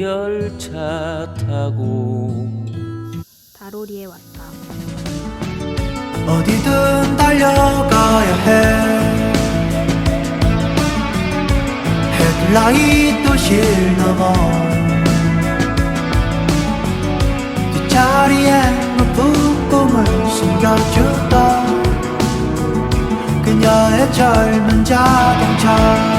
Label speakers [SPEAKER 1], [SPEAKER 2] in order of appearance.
[SPEAKER 1] 열차 타고
[SPEAKER 2] 다로리에 왔다.
[SPEAKER 3] 어디든 달려가야 해 헤드라이트 실 넘어 그 뒷자리에 높은 꿈을 숨겨주던 그녀의 젊은 자동차